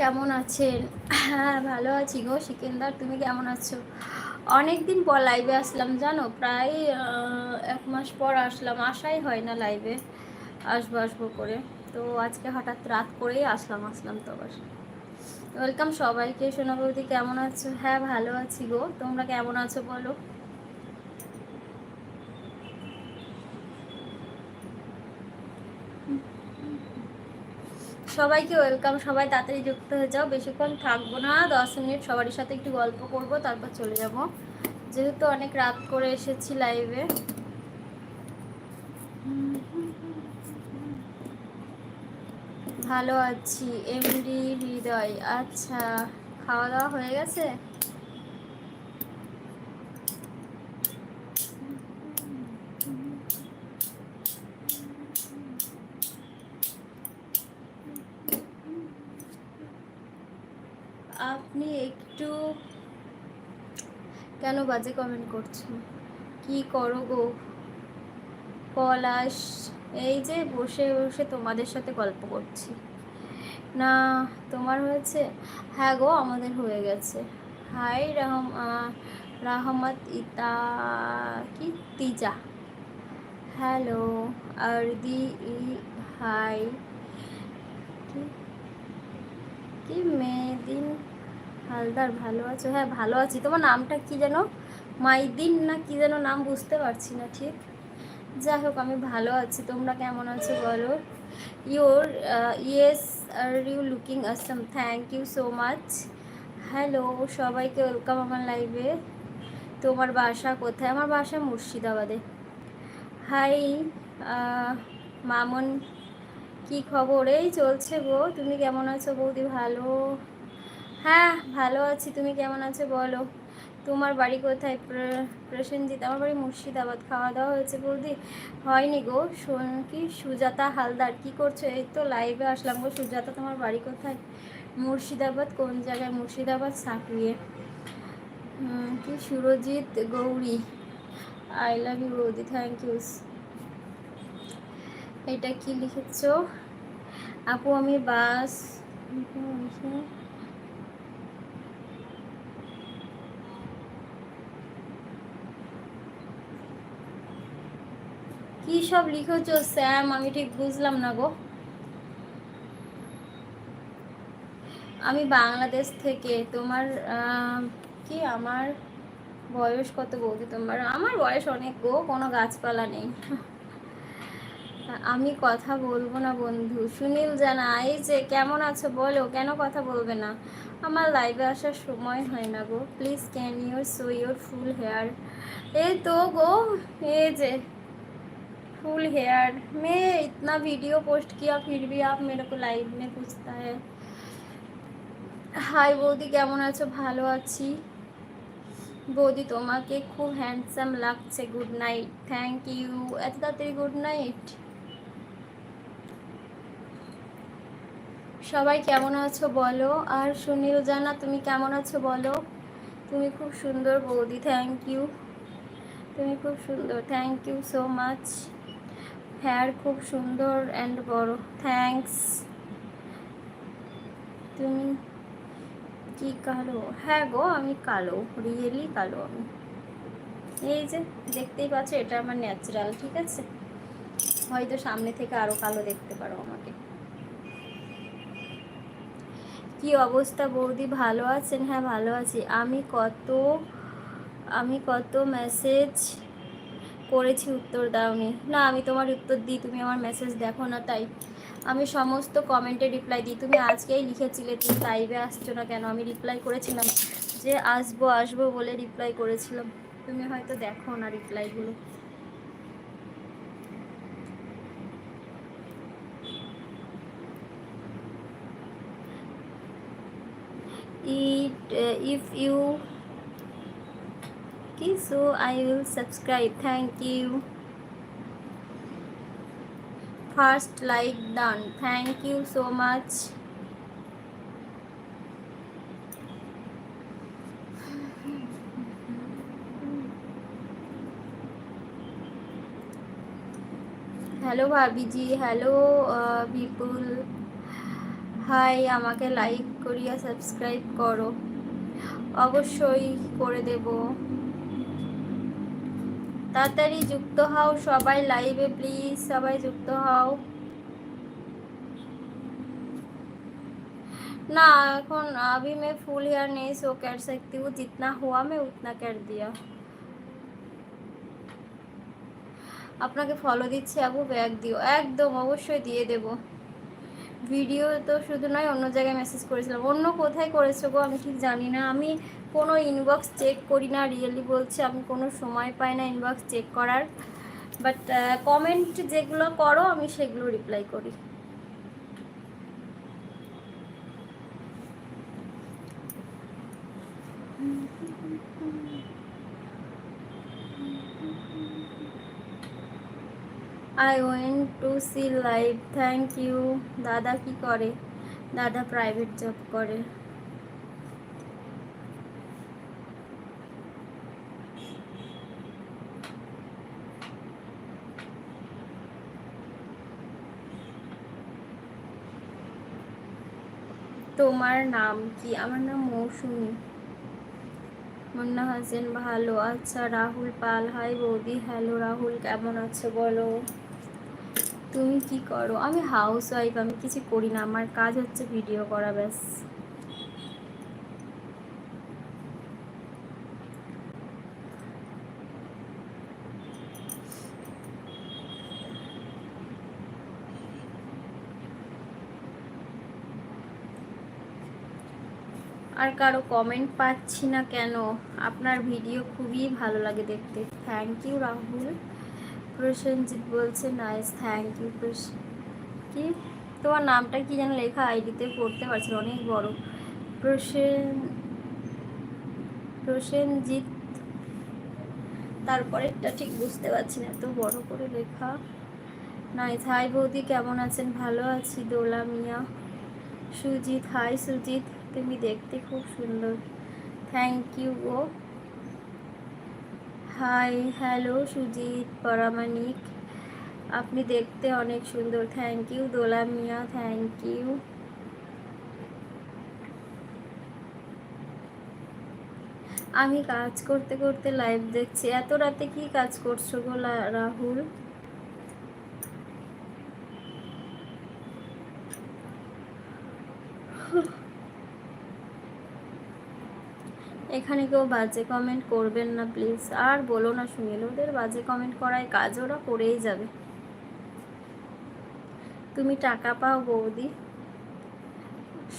কেমন আছেন? হ্যাঁ ভালো আছি গো। সিকেন্দার, তুমি কেমন আছো? অনেক দিন পর লাইভে আসলাম, জানো? প্রায় এক মাস পর আসলাম। আসাই হয় না লাইভে আসব আসব করে। তো আজকে হঠাৎ রাত করেই আসলাম আসলাম তো আবার। ওয়েলকাম সবাইকে। সোনা বৌদি, কেমন আছো? হ্যাঁ ভালো আছি গো। তোমরা কেমন আছো বলো? সবাইকে ওয়েলকাম, সবাই তাড়াতাড়ি যুক্ত হয়ে যাও। বেশিক্ষণ থাকব না, দশ মিনিট সবারই সাথে একটু গল্প করব, তারপর চলে যাব। যেহেতু অনেক রাত করে এসেছি লাইভে ভালো আছি, এমডি হৃদয়। আচ্ছা খাওয়া দাওয়া হয়ে গেছে আপনি একটু কেন বাজে কমেন্ট করছেন কি করো গো? পলাশ, এই যে বসে বসে তোমাদের সাথে গল্প করছি। না, তোমার হয়েছে? হ্যাঁ গো, আমাদের হয়ে গেছে। হাই রাহম রাহমত ইতা, কি? তিজা। হ্যালো, আরদি ই, হাই। কি? কি মেদিন হালদার, ভালো আছো? হ্যাঁ ভালো আছি। তোমার নামটা কি যেন? মাইদিন না কি যেন নাম বুঝতে পারছি না ঠিক। যাই হোক, আমি ভালো আছি। তোমরা কেমন আছো বলো? Your yes are you looking Assam thank you so much hello সবাইকে ওয়েলকাম আমার লাইভে তোমার বাসা কোথায়? আমার বাসা মুর্শিদাবাদে। হাই মামন, কি খবর? এই চলছে গো। তুমি কেমন আছো বৌদি? ভালো? হ্যাঁ ভালো আছি। তুমি কেমন আছো বলো? তোমার বাড়ি কোথায়? প্রসেনজিৎ, আমার বাড়ি মুর্শিদাবাদ। খাওয়া দাওয়া হয়েছে বৌদি? হয়নি গো। শোন, কি সুজাতা হালদার, কি করছ? এই তো লাইভে আসলাম গো। সুজাতা, তোমার বাড়ি কোথায়? মুর্শিদাবাদ? কোন জায়গায়? মুর্শিদাবাদ সাকুয়ে কি Surajit Gauri. I love you বৌদি থ্যাংক ইউ এটা কি লিখেছ? আপু, আমি বাস কি সব লিখেছ স্যাম, আমি ঠিক বুঝলাম না গো। আমি বাংলাদেশ থেকে, তোমার কি আমার বয়স কত বৌদি তোমার? আমার বয়স অনেক গো, কোনো গাছপালা নেই। আমি কথা বলব না বন্ধু। সুনীল জানা, এই যে কেমন আছো বলো, কেন কথা বলবে না? আমার লাইভে আসার সময় হয় না গো। Please can your so your full hair এই তো গো, এই যে। फुल हेयर मैं इतना वीडियो पोस्ट किया फिर भी आप मेरे को लाइव में पूछता है হাই বৌদি কেমন আছো ভালো আছি বৌদি তোমাকে খুব হ্যান্ডসাম লাগছে গুড নাইট থ্যাংক ইউ এত তাড়াতাড়ি গুড নাইট সবাই কেমন আছো বলো আর সুনীল জানা তুমি কেমন আছো বলো তুমি খুব সুন্দর বৌদি থ্যাংক ইউ তুমি খুব সুন্দর thank you so much hair খুব সুন্দর অ্যান্ড বড়। থ্যাংকস তুমি কি কালো? হ্যাঁ গো, আমি কালো। রিয়েলি কালো আমি। এই যে, দেখতেই পাচ্ছ, এটা আমার ন্যাচারাল ঠিক আছে? হয়তো সামনে থেকে আরও কালো দেখতে পারো আমাকে। কি অবস্থা বৌদি? ভালো আছেন? হ্যাঁ ভালো আছি। আমি কত আমি কত মেসেজ করেছি উত্তর দাওনি না। আমি তোমার উত্তর দিই, তুমি আমার মেসেজ দেখো না তাই। আমি সমস্ত কমেন্টে রিপ্লাই দিই। তুমি আজকেই লিখেছিলে, তুমি লাইভে আসছো না কেন? আমি রিপ্লাই করেছিলাম যে, আসব আসব বলে রিপ্লাই করেছিলাম। তুমি হয়তো দেখো না রিপ্লাইগুলো it if you okay so i will subscribe thank you first like done thank you so much hello ভাবিজি hello Bipul hi আমাকে লাইক করিয়া সাবস্ক্রাইব করো অবশ্যই করে দেবো তাড়াতাড়ি যুক্ত হও সবাই লাইভে প্লিজ সবাই যুক্ত হও ना এখন अभी मैं फुल हेयर नहीं सो कर सकती हूँ जितना हुआ मैं उतना कर दिया আপনাকে ফলো দিচ্ছি আবু ব্যাগ দিও একদম অবশ্যই দিয়ে দেব ভিডিও তো শুধু নয় অন্য জায়গায় মেসেজ করেছিলাম অন্য কোথায় করেছো গো আমি ঠিক জানি না আমি কোনো ইনবক্স চেক করি না রিয়েলি বলছি আমি কোনো সময় পাই না ইনবক্স চেক করার। বাট কমেন্ট যেগুলো করো, আমি সেগুলো রিপ্লাই করি। I went to see live thank you দাদা কি করে? দাদা প্রাইভেট জব করে। তোমার নাম কি? আমার নাম মৌসুমি। মুন্না হাসেন, ভালো। আচ্ছা রাহুল পাল। হাই বৌদি, হ্যালো রাহুল, কেমন আছো বলো? তুমি কি করো? আমি হাউস ওয়াইফ আমি কিছু করি না, আমার কাজ হচ্ছে ভিডিও করা, ব্যাস। আর কারও কমেন্ট পাচ্ছি না কেন? আপনার ভিডিও খুবই ভালো লাগে দেখতে। Thank you Rahul. প্রসেনজিৎ বলছে নাইস থ্যাংক ইউ কি? তোমার নামটা কি যেন লেখা আইডিতে পড়তে পারছি অনেক বড়। প্রসেন, প্রসেনজিৎ তারপরেরটা ঠিক বুঝতে পারছি না, এত বড় করে লেখা। নাইস হাই বৌদি, কেমন আছেন? ভালো আছি, দোলা মিয়া। সুজিত হাই সুজিত। তুমি দেখতে খুব সুন্দর। Thank you go. Hi hello Sujit, Paramanik. আপনি দেখতে অনেক সুন্দর। Thank you Dola Mia thank you আমি কাজ করতে করতে লাইভ দেখছি। এত রাতে কি কাজ করছ গো রাহুল? এখানে কেউ বাজে কমেন্ট করবেন না প্লিজ আর বলো না সুনীল ওদের বাজে কমেন্ট করায় কাজ ওরা করেই যাবে। তুমি টাকা পাও বৌদি।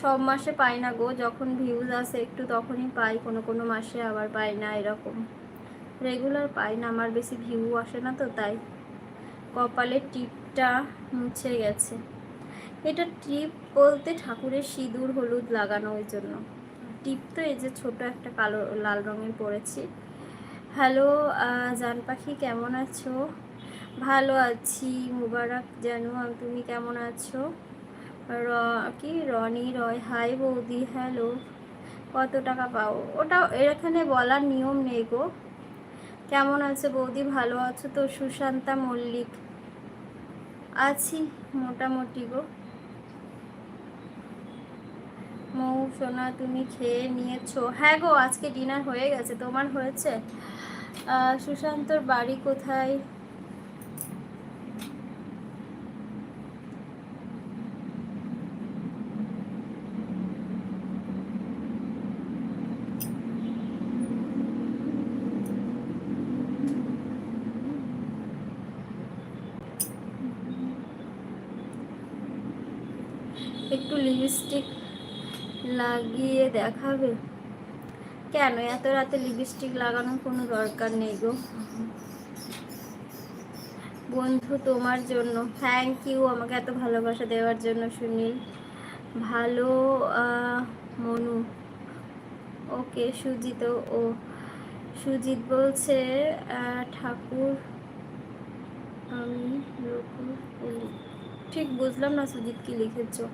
সব মাসে পাই না গো। যখন ভিউজ আসে একটু তখনই পাই। কোনো কোনো মাসে আবার পাই না এরকম। রেগুলার পাই না। আমার বেশি ভিউ আসে না তো, তাই। কপালের টিপটা মুছে গেছে। এটা টিপ বলতে ঠাকুরের সিঁদুর হলুদ লাগানো ওই জন্য। টিপ তো এই যে ছোট একটা কালো লাল রঙের পরেছি। হ্যালো জান পাখি, কেমন আছো? ভালো আছি, মুবারক জানু তুমি কেমন আছো? র, কি? রনি, রয়, হাই বৌদি হ্যালো কত টাকা পাও? ওটা, এখানে বলার নিয়ম নেই গো। কেমন আছে বৌদি? ভালো আছো তো? সুশান্তা মল্লিক। আছি, মোটামুটি গো। মৌ, সোনা, তুমি খেয়ে নিয়েছো। হ্যাঁ গো, আজকে ডিনার হয়ে গেছে। তোমার হয়েছে? সুশান্তর বাড়ি কোথায়? একটু লিপস্টিক লাগিয়ে দেখাবে? কেন? এত রাতে লিপস্টিক লাগানোর কোনো দরকার নেই গো। বন্ধু, তোমার জন্য। থ্যাংক ইউ আমাকে এত ভালোবাসা দেওয়ার জন্য, সুনীল। ভালো মনু। ওকে, সুজিত। ও, সুজিত বলছে ঠাকুর, আমি ঠিক বুঝলাম না সুজিত কি লিখেছো।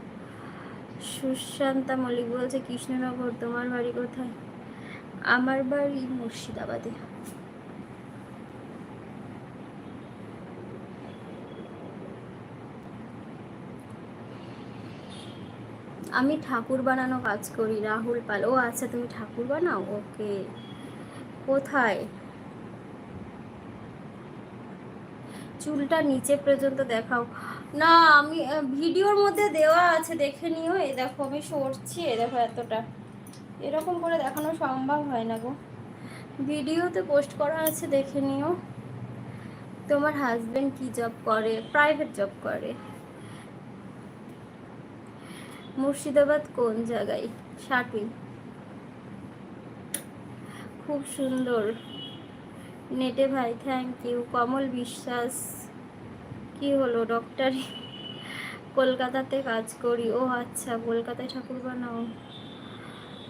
সুশান্তা মল্লিক বলছে, কৃষ্ণনগর, তোমার বাড়ি কোথায়? আমার বাড়ি মুর্শিদাবাদে। আমি ঠাকুর বানানো কাজ করি, রাহুল পাল। ও আচ্ছা তুমি ঠাকুর বানাও? ওকে। কোথায়? চুলটা নিচে পর্যন্ত দেখাও। না, আমি ভিডিওর মধ্যে দেওয়া আছে, দেখে নিও। এই দেখো, আমি সরছি, এই দেখো এতটা। এরকম করে দেখানো সম্ভব হয় না গো। ভিডিওতে পোস্ট করা আছে, দেখে নিও। তোমার হাজবেন্ড কি জব করে? প্রাইভেট জব করে। মুর্শিদাবাদ কোন জায়গায়? সাটুই খুব সুন্দর। নেটে ভাই থ্যাংক ইউ কমল বিশ্বাস। কি হলো ডক্টর কলকাতাতে কাজ করি। ও আচ্ছা কলকাতায় ঠাকুর বানাও।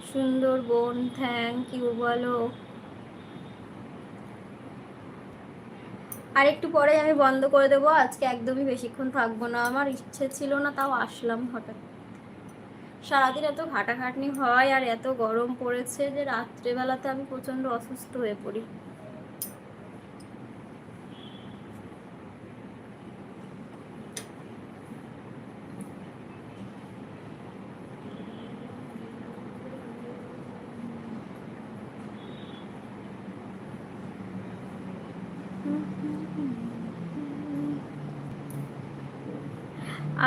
সুন্দর বোন থ্যাংক ইউ বলো। আর একটু পরে আমি বন্ধ করে দেবো, আজকে একদমই বেশিক্ষণ থাকব না। আমার ইচ্ছে ছিল না, তাও আসলাম হঠাৎ। সারাদিন এত ঘাটাঘাটনি হয় আর এত গরম পড়েছে যে রাত্রেবেলাতে আমি প্রচণ্ড অসুস্থ হয়ে পড়ি।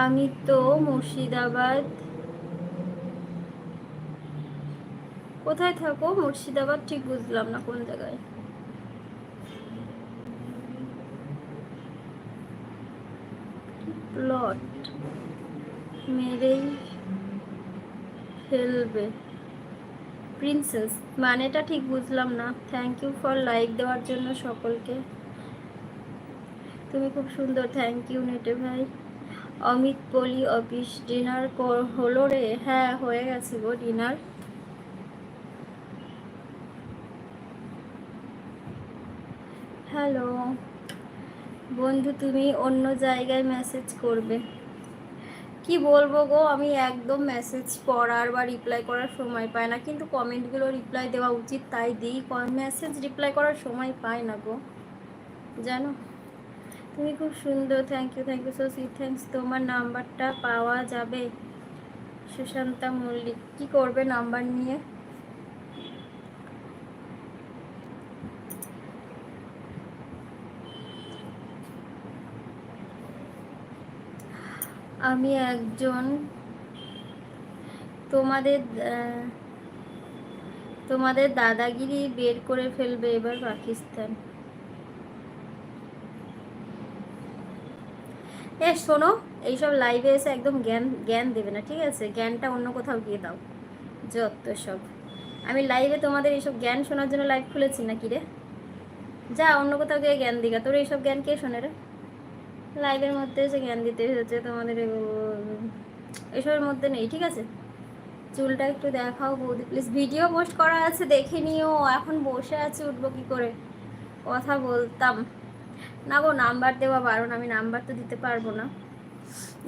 আমি তো মুর্শিদাবাদ। কোথায় থাকো? মুর্শিদাবাদ ঠিক বুঝলাম না কোন জায়গায়। প্লট মেরেই ফেলবে। প্রিন্সেস, মানেটা ঠিক বুঝলাম না। থ্যাংক ইউ ফর লাইক দেওয়ার জন্য সকলকে। তুমি খুব সুন্দর থ্যাংক ইউ নেটে ভাই। অমিত পলি, অফিস ডিনার হলো রে হ্যাঁ হয়ে গেছে গো ডিনার। হ্যালো, বন্ধু, তুমি অন্য জায়গায় মেসেজ করবে। কি বলব গো, আমি একদম মেসেজ পড়ার বা রিপ্লাই করার সময় পাই না, কিন্তু কমেন্টগুলো রিপ্লাই দেওয়া উচিত, তাই দিই। মেসেজ রিপ্লাই করার সময় পাই না গো। জানো? তুমি খুব সুন্দর thank you thank you so sweet thanks তোমার নাম্বারটা পাওয়া যাবে। সুশান্তা মল্লিক, কি করবে নাম্বার নিয়ে? আমি একজন তোমাদের তোমাদের দাদাগিরি বের করে ফেলবে এবার পাকিস্তান। এ, শোনো, এইসব লাইভে এসে একদম জ্ঞান জ্ঞান দেবে না, ঠিক আছে? জ্ঞানটা অন্য কোথাও গিয়ে দাও, যত সব। আমি লাইভে তোমাদের এইসব জ্ঞান শোনার জন্য লাইভ খুলেছি নাকি রে? যা, অন্য কোথাও গিয়ে জ্ঞান দিগা। তোর এইসব জ্ঞান কে শোনে রে? লাইভের মধ্যে এসে জ্ঞান দিতে হচ্ছে তোমাদের এসবের মধ্যে নেই, ঠিক আছে? চুলটা একটু দেখাও বৌদি। প্লিজ ভিডিও পোস্ট করা আছে, দেখে নিও। এখন বসে আছি, উঠবো কি করে? কথা বলতাম। না গো, নাম্বার দেওয়া বারণ, আমি নাম্বার তো দিতে পারব না।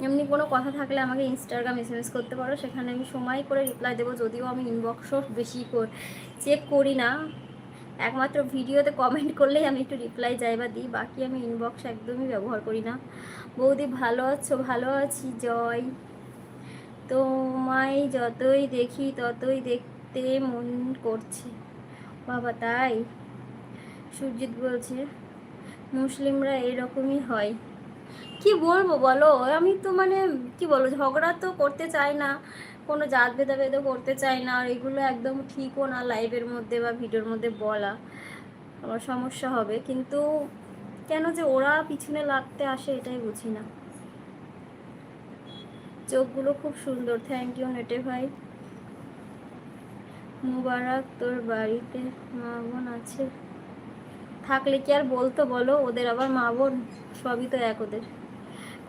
এমনি কোনো কথা থাকলে আমাকে ইনস্টাগ্রাম এস এম এস করতে পারো, সেখানে আমি সময় করে রিপ্লাই দেবো, যদিও আমি ইনবক্সও বেশি চেক করি না। একমাত্র ভিডিওতে কমেন্ট করলেই আমি একটু রিপ্লাই যাই বা দিই, বাকি আমি ইনবক্স একদমই ব্যবহার করি না। বৌদি, ভালো আছো? ভালো আছি, জয়। তোমায় যতই দেখি, ততই দেখতে মন করছে। বাবা, তাই? সুরজিৎ বলছে মুসলিমরা এরকমই হয়। কি বলব বলো? আমি তো মানে কি বলব, ঝগড়া তো করতে চাই না। কোনো জাত ভেদাভেদও করতে চাই না। আর এগুলো একদম ঠিকও না লাইভের মধ্যে বা ভিডিওর মধ্যে বলা। আমার সমস্যা হবে। কিন্তু কেন যে ওরা পিছনে লাগতে আসে এটাই বুঝি না। চোখগুলো খুব সুন্দর। থ্যাংক ইউ নেটে ভাই। মুবারক, তোর বাড়িতে মা বোন আছে? থাকলে কি আর বলতো বলো? ওদের আবার মা বোন সবই তো এক ওদের।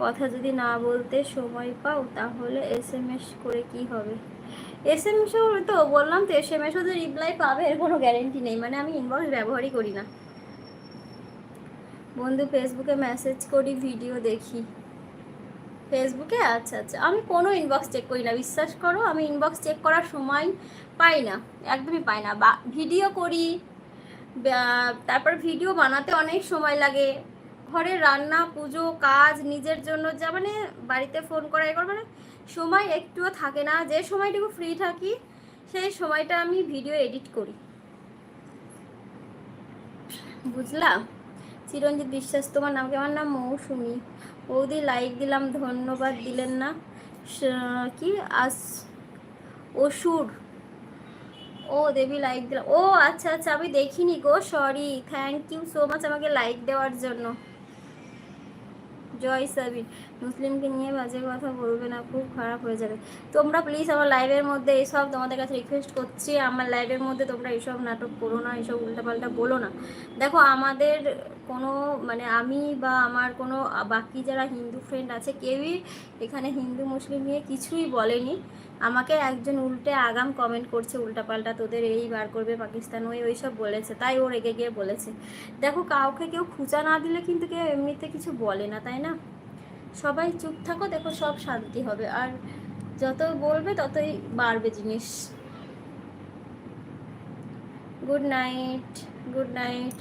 কথা যদি না বলতে সময় পাও তাহলে এস এম এস করে কি হবে? এস এম এসও তো বললাম তো এস এম এসও যে রিপ্লাই পাবে, এর কোনো গ্যারেন্টি নেই। মানে আমি ইনবক্স ব্যবহারই করি না। বন্ধু ফেসবুকে মেসেজ করি ভিডিও দেখি। ফেসবুকে আচ্ছা আচ্ছা। আমি কোনো ইনবক্স চেক করি না, বিশ্বাস করো, আমি ইনবক্স চেক করার সময় পাই না। একদমই পাই না। বা ভিডিও করি তারপর ভিডিও বানাতে অনেক সময় লাগে। ঘরে রান্না, পুজো, কাজ, নিজের জন্য যা মানে বাড়িতে ফোন করা এ মানে সময় একটুও থাকে না। যে সময়টুকু ফ্রি থাকি, সেই সময়টা আমি ভিডিও এডিট করি। বুঝলাম? চিরঞ্জিত বিশ্বাস, তোমার নাম কি? আমার নাম মৌসুমি। বৌদি লাইক দিলাম, ধন্যবাদ দিলেন না। কি? আস, অসুর। ও দেবী লাইক দিলাম। ও আচ্ছা আচ্ছা আমি দেখিনি গো sorry thank you so much আমাকে লাইক দেওয়ার জন্য। জয় সাবিন মুসলিমকে নিয়ে বাজে কথা বলবে না, খুব খারাপ হয়ে যাবে। তোমরা প্লিজ আমার লাইভের মধ্যে এসব তোমাদের কাছে রিকোয়েস্ট করছি, আমার লাইভের মধ্যে তোমরা এইসব নাটক করো না এইসব উল্টাপাল্টা বলো না। দেখো, আমাদের কোনো মানে আমি বা আমার কোনো, বাকি যারা হিন্দু ফ্রেন্ড আছে, কেউই এখানে হিন্দু, মুসলিম নিয়ে কিছুই বলেনি। আমাকে একজন উল্টে আগাম কমেন্ট করছে, উল্টাপাল্টা তোদের এই বার করবে, পাকিস্তান ওই ওই সব বলেছে, তাই ও রেগে গিয়ে বলেছে। দেখো, কাউকে কেউ খুঁচা না দিলে কিন্তু কেউ এমনিতে কিছু বলে না, তাই না? সবাই চুপ থাকো, দেখো সব শান্তি হবে, আর যত বলবে ততই বাড়বে জিনিস। গুড নাইট গুড নাইট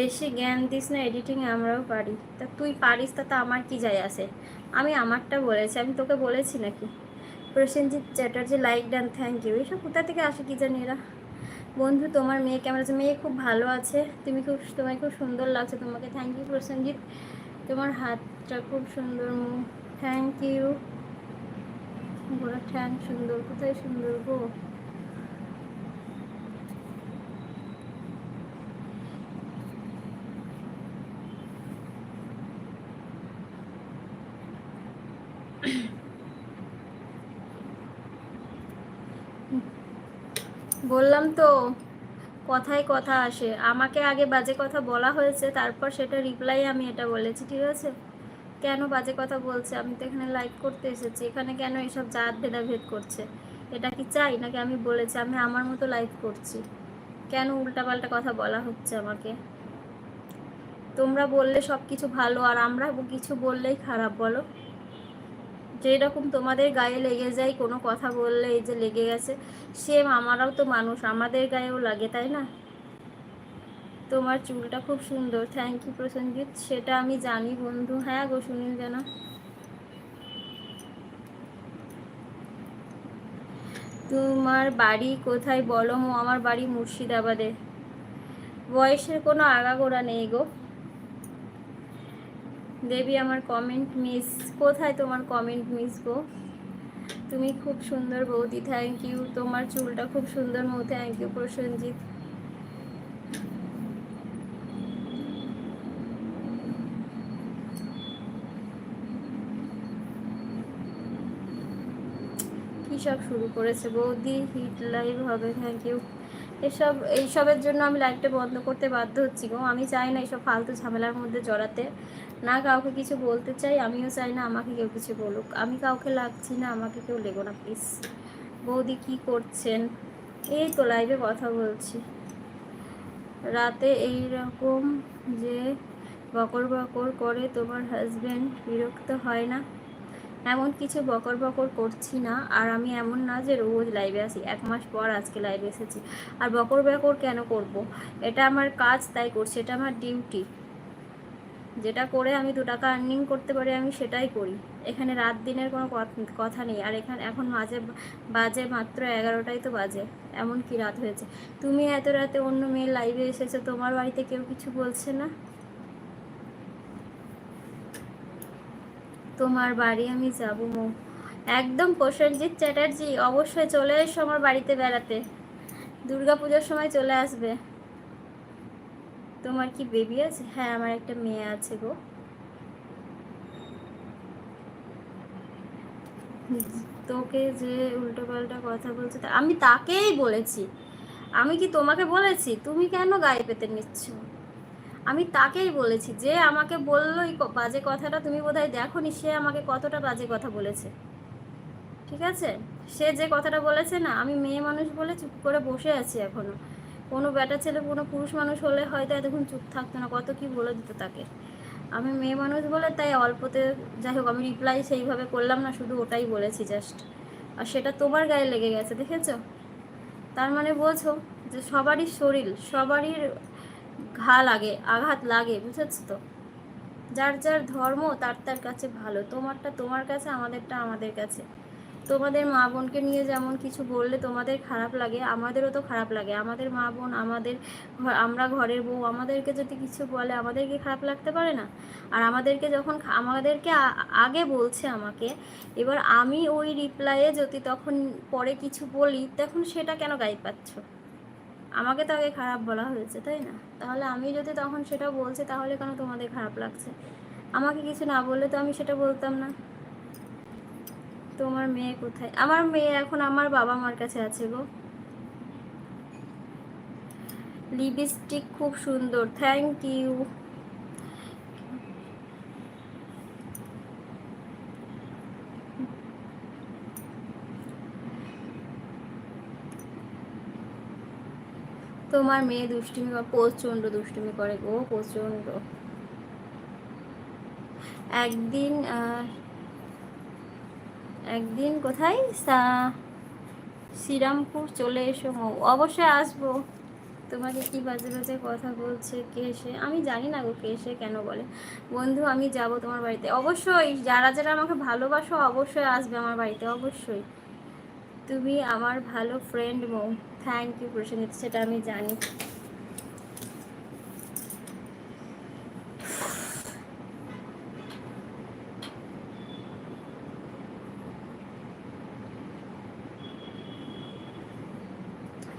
বেশি জ্ঞান দিস না এডিটিং আমরাও পারি। তা তুই পারিস তা তাতে আমার কি যায় আসে আমি আমারটা বলেছি, আমি তোকে বলেছি নাকি? Prosenjit Chatterjee like done thank you এসব কোথা থেকে আসে কি জানি এরা? বন্ধু, তোমার মেয়ে কেমন আছে? মেয়ে খুব ভালো আছে। তুমি খুব, তোমায় খুব সুন্দর লাগছে তোমাকে। Thank you Prosenjit. তোমার হাতটা খুব সুন্দর থ্যাংক ইউ গোড়া ঠ্যাং সুন্দর। কোথায় সুন্দর গো? বললাম তো, কথায় কথা আসে। আমাকে আগে বাজে কথা বলা হয়েছে, তারপর সেটা রিপ্লাই আমি এটা বলেছি, ঠিক আছে? কেন বাজে কথা বলছে? আমি তো এখানে লাইভ করতে এসেছি। এখানে কেন এসব জাত ভেদাভেদ করছে? এটা কি চাই নাকি আমি বলেছি? আমি আমার মতো লাইভ করছি। কেন উল্টাপাল্টা কথা বলা হচ্ছে আমাকে? তোমরা বললে সব কিছু ভালো, আর আমরা কিছু বললেই খারাপ, বলো? যেরকম তোমাদের গায়ে লেগে যায়, কোনো কথা বললে এই যে লেগে গেছে সেম আমারাও তো মানুষ, আমাদের গায়েও লাগে, তাই না? তোমার চুলটা খুব সুন্দর থ্যাংক ইউ প্রসেনজিৎ, সেটা আমি জানি বন্ধু হ্যাঁ গো শুনিল যেন তোমার বাড়ি কোথায় বলো আমার বাড়ি মুর্শিদাবাদে। বয়সের কোনো আগাগোড়া নেই গো। দেবী আমার কমেন্ট মিস কোথায় তোমার কমেন্ট মিস গো? তুমি খুব সুন্দর বৌদি থ্যাংক ইউ তোমার চুলটা খুব সুন্দর মৌ থ্যাংক ইউ প্রসেনজিৎ। সব শুরু করেছে বৌদি? হিট লাইভ হবে থ্যাংক ইউ এসব, এইসবের জন্য আমি লাইভটা বন্ধ করতে বাধ্য হচ্ছি গো। আমি চাই না এইসব ফালতু ঝামেলার মধ্যে জড়াতে। না কাউকে কিছু বলতে চাই, আমিও চাই না আমাকে কেউ কিছু বলুক। আমি কাউকে লাগছি না, আমাকে কেউ লেগো না প্লিজ বৌদি কি করছেন? এই তো লাইভে কথা বলছি। রাতে এই রকম যে বকর বকর করে তোমার হাজব্যান্ড বিরক্ত হয় না? এমন কিছু বকর বকর করছি না, আর আমি এমন না যে রোজ লাইভে আসি এক মাস পর আজকে লাইভে এসেছি। আর বকর বকর কেন করব। এটা আমার কাজ, তাই করছি। এটা আমার ডিউটি যেটা করে আমি দু টাকা আর্নিং করতে পারি, আমি সেটাই করি। এখানে রাত দিনের কোনো কথ- নেই। আর এখানে, এখন মাঝে, বাজে মাত্র এগারোটাই তো বাজে। এমন কি রাত হয়েছে। তুমি এত রাতে অন্য মেয়ের লাইভে এসেছ, তোমার বাড়িতে কেউ কিছু বলছে না? তোমার বাড়ি আমি যাব মো। একদম প্রসেনজিৎ চ্যাটার্জি, অবশ্যই চলে এসো আমার বাড়িতে বেড়াতে। দুর্গা পুজোর সময় চলে আসবে। তোমার কি বেবি আছে? হ্যাঁ আমার একটা মেয়ে আছে গো। তোকে যে উল্টো পাল্টা কথা বলছে আমি তাকেই বলেছি। আমি কি তোমাকে বলেছি? তুমি কেন গায়ে পেতে নিচ্ছ? আমি তাকেই বলেছি যে আমাকে বলল এই বাজে কথাটা, তুমি বোধহয় দেখোনি, সে আমাকে কতটা বাজে কথা বলেছে। ঠিক আছে? সে যে কথাটা বলেছে না, আমি মেয়ে মানুষ বলে চুপ করে বসে আছি এখনও। কোনো বেটা ছেলে, কোনো পুরুষ মানুষ হলে হয়তো এতক্ষণ চুপ থাকতো না, কত কি বলে দিত তাকে। আমি মেয়ে মানুষ বলে তাই অল্পতে, যাই হোক, আমি রিপ্লাই সেইভাবে করলাম না, শুধু ওটাই বলেছি জাস্ট আর সেটা তোমার গায়ে লেগে গেছে, দেখেছ? তার মানে বোঝো যে সবারই শরীর, সবারই ঘা লাগে, আঘাত লাগে, বুঝেছ তো? যার যার ধর্ম, তার তার কাছে ভালো। তোমারটা তোমার কাছে, আমাদেরটা আমাদের কাছে। তোমাদের মা বোনকে নিয়ে যেমন কিছু বললে তোমাদের খারাপ লাগে, আমাদেরও তো খারাপ লাগে। আমাদের মা বোন, আমাদের আমরা ঘরের বউ, আমাদেরকে যদি কিছু বলে, আমাদেরকে খারাপ লাগতে পারে না? আর আমাদেরকে যখন আমাদেরকে আগে বলছে আমাকে, এবার আমি ওই রিপ্লাইয়ে যদি তখন পরে কিছু বলি, তখন সেটা কেন গায়ে পাচ্ছ? আমাকে তো আগে খারাপ বলা হয়েছে, তাই না? তাহলে আমি যদি তখন সেটা বলছি, তাহলে কেন তোমাদের খারাপ লাগছে? আমাকে কিছু না বললে তো আমি সেটা বলতাম না। তোমার মেয়ে কোথায়? আমার মেয়ে এখন আমার বাবা মার কাছে আছে গো। লিপস্টিক খুব সুন্দর থ্যাংক ইউ তোমার মেয়ে দুষ্টুমি করে প্রচণ্ড দুষ্টুমি করে গো, প্রচণ্ড। একদিন একদিন কোথায়? শ্রীরামপুর চলে এসো অবশ্যই আসব। তোমাকে কি বাজে বাজে কথা বলছে, কে এসে আমি জানি না গো কে এসে কেন বলে। বন্ধু, আমি যাব তোমার বাড়িতে। অবশ্যই, যারা যারা আমাকে ভালোবাসো অবশ্যই আসবে আমার বাড়িতে, অবশ্যই। তুমি আমার ভালো friend Mou thank you Prosenjit সেটা আমি জানি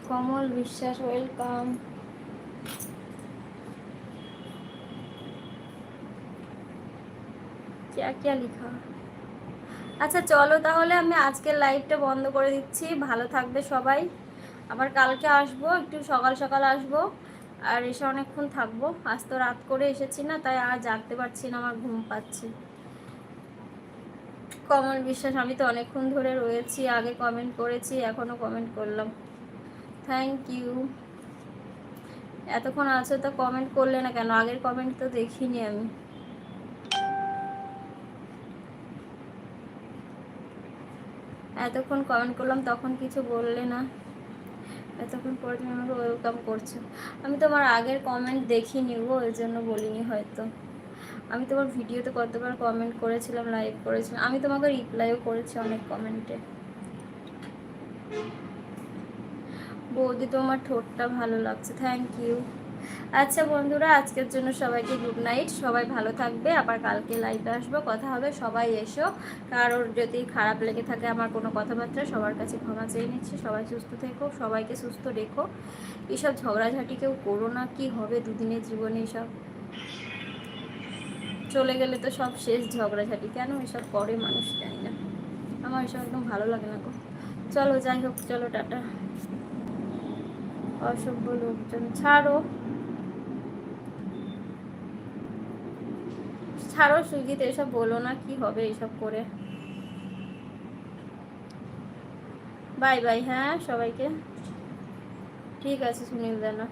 কমল বিশ্বাস ওয়েলকাম क्या क्या লিখা আচ্ছা চলো তাহলে আমি আজকের লাইভটা বন্ধ করে দিচ্ছি। ভালো থাকবে সবাই। আবার কালকে আসব, একটু সকাল সকাল আসব। আর এসে অনেকক্ষণ থাকব। আজ তো রাত করে এসেছি না, তাই আর জাগতে পারছি না, আমার ঘুম পাচ্ছে। কমল বিশ্বাস, আমি তো অনেকক্ষণ ধরে রয়েছি, আগে কমেন্ট করেছি, এখনও কমেন্ট করলাম। থ্যাংক ইউ এতক্ষণ আছো তো কমেন্ট করলে না কেন? আগের কমেন্ট তো দেখিনি আমি। এতক্ষণ কমেন্ট করলাম, তখন কিছু বললে না। এতক্ষণ পরে তুমি আমাকে ওয়েলকাম করছ। আমি তোমার আগের কমেন্ট দেখিনি গো, ওই জন্য বলিনি হয়তো। আমি তোমার ভিডিওতে কতবার কমেন্ট করেছিলাম লাইভ করেছিলাম। আমি তোমাকে রিপ্লাইও করেছি অনেক কমেন্টে বৌদি, তোমার ঠোঁটটা ভালো লাগছে। থ্যাংক ইউ আচ্ছা বন্ধুরা, আজকের জন্য সবাইকে গুড নাইট সবাই ভালো থাকবে। আবার কালকে লাইভে আসব। কথা হবে, সবাই এসো। কারোর যদি খারাপ লেগে থাকে আমার কোনো কথাবার্তা, সবার কাছে ক্ষমা চেয়ে নিচ্ছে। সবাই সুস্থ থেকো, সবাইকে সুস্থ রেখো। এসব ঝগড়াঝাটি কেউ করো না। কি হবে দুদিনের জীবনে এসব? চলে গেলে তো সব শেষ ঝগড়াঝাটি। কেন এসব করে মানুষ? জানি না। আমার এসব একদম ভালো লাগে না গো। চলো, যাই হোক, চলো, টাটা। অসভ্য লোকজন ছাড়ো। ছাড়ো সুজিত, এসব বলো না, কি হবে এসব করে? বাই বাই হ্যাঁ সবাইকে। ঠিক আছে, সুনীল দানা।